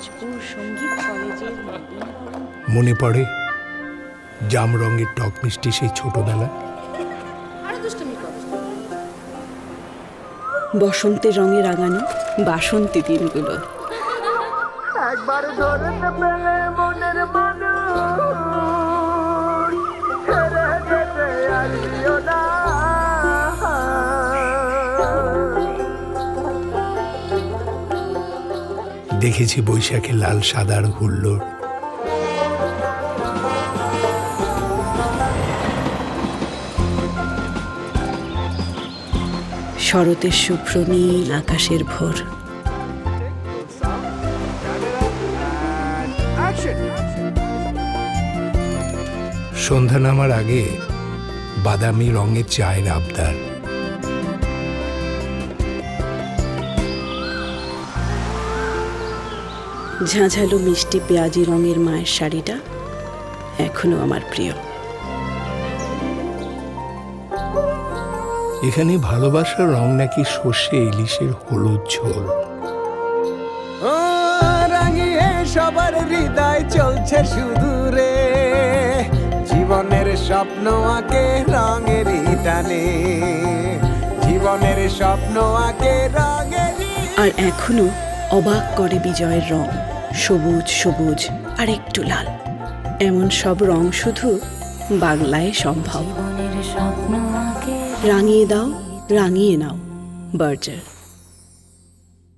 দিনাজপুর সংগীত কলেজের মনে পড়ে জাম রঙের টক মিষ্টি সেই ছোটবেলা? বসন্তের রঙে রাঙানো বাসন্তী দিনগুলো। একবার ধরতে দেখেছি বৈশাখে লাল সাদার হুল্লোড়। শরতের শুভ্র নীল আকাশের ভোর। সন্ধ্যা নামার আগে বাদামি রঙের চায়ের আবদার। ঝাঁঝালো মিষ্টি পেঁয়াজি রঙের মায়ের শাড়িটা এখনও আমার প্রিয়। এখানে ভালোবাসার রং নাকি সর্ষে ইলিশের হলুদ ঝোল। ও, রাঙিয়ে সবার হৃদয় চলছে শুধু রে জীবনের স্বপ্ন আঁকে রঙের টানে জীবনের স্বপ্ন আঁকে রঙের আর এখনও অবাক করে বিজয়ের রং সবুজ সবুজ আর একটু লাল। এমন সব রং শুধু বাংলায় সম্ভব। রাঙিয়ে দাও রাঙিয়ে নাও বার্জার।